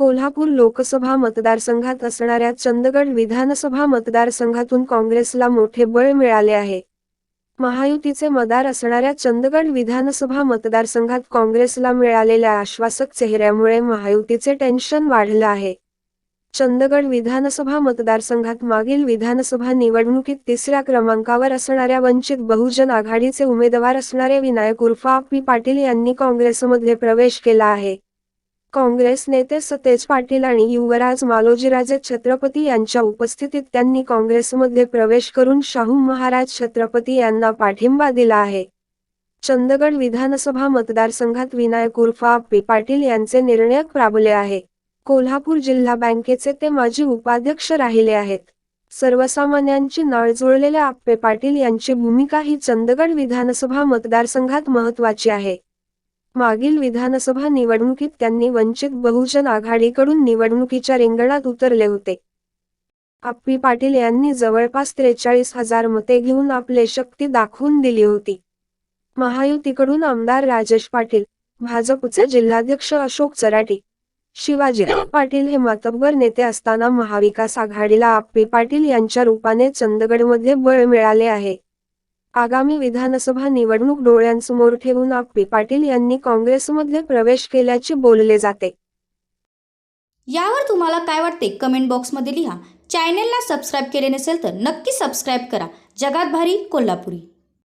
कोल्हापूर लोकसभा मतदारसंघात असणाऱ्या चंदगड विधानसभा मतदारसंघातून काँग्रेसला मोठे बळ मिळाले आहे. महायुतीचे मदार असणाऱ्या चंदगड विधानसभा मतदारसंघात काँग्रेसला मिळालेल्या आश्वासक चेहऱ्यामुळे महायुतीचे टेन्शन वाढलं आहे. चंदगड विधानसभा मतदारसंघात मागील विधानसभा निवडणुकीत तिसऱ्या क्रमांकावर असणाऱ्या वंचित बहुजन आघाडीचे उमेदवार असणारे विनायक उर्फ पी पाटील यांनी काँग्रेसमध्ये प्रवेश केला आहे. काँग्रेस नेते सतेज पाटील आणि युवराज मालोजीराजे छत्रपती यांच्या उपस्थितीत त्यांनी काँग्रेसमध्ये प्रवेश करून शाहू महाराज छत्रपती यांना पाठिंबा दिला आहे. चंदगड विधानसभा मतदारसंघात विनायक उर्फ आप्पी पाटील यांचे निर्णायक प्राबल्य आहे. कोल्हापूर जिल्हा बँकेचे ते माजी उपाध्यक्ष राहिले आहेत. सर्वसामान्यांची नाळ जुळलेल्या आप्पे पाटील यांची भूमिका ही चंदगड विधानसभा मतदारसंघात महत्वाची आहे. मागील विधानसभा निवडणुकीत त्यांनी वंचित बहुजन आघाडीकडून निवडणुकीच्या रिंगणात उतरले होते. आप्पी पाटील यांनी जवळपास त्रेचाळीस हजार मते घेऊन आपले शक्ती दाखवून दिली होती. महायुतीकडून आमदार राजेश पाटील भाजपचे जिल्हाध्यक्ष अशोक चराटी शिवाजी पाटील हे मातब्बर नेते असताना महाविकास आघाडीला आप्पी पाटील यांच्या रूपाने चंदगडमध्ये बळ मिळाले आहे. आगामी विधानसभा निवडणूक डोळ्यांसमोर ठेवून आप्पी पाटील यांनी काँग्रेसमध्ये प्रवेश केल्याचे बोलले जाते. यावर तुम्हाला काय वाटते? कमेंट बॉक्समध्ये लिहा. चॅनेलला सबस्क्राईब केले नसेल तर नक्की सबस्क्राईब करा. जगात भारी कोल्हापुरी.